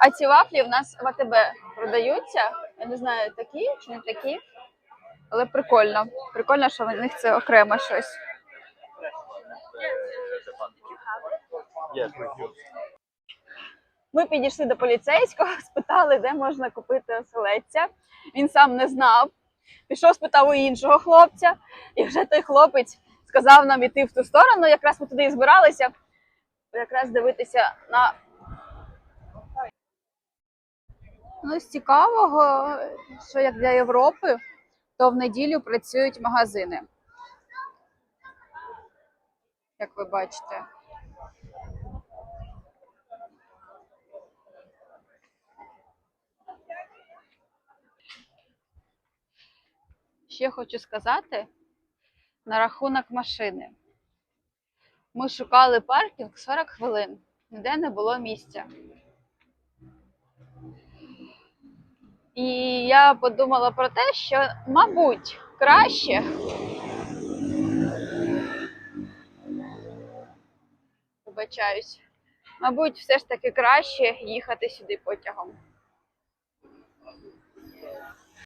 А ці вафлі в нас в АТБ продаються. Я не знаю, такі чи не такі. Але прикольно. Прикольно, що в них це окремо щось. Ми підійшли до поліцейського, спитали, де можна купити оселедця. Він сам не знав. Пішов, спитав у іншого хлопця, і вже той хлопець сказав нам іти в ту сторону. Якраз ми туди і збиралися, якраз дивитися на. Ну, з цікавого, що як для Європи, то в неділю працюють магазини. Як ви бачите. Ще хочу сказати на рахунок машини. Ми шукали паркінг 40 хвилин, ніде не було місця. І я подумала про те, що, мабуть, краще. Вибачаюсь. Мабуть, все ж таки краще їхати сюди потягом.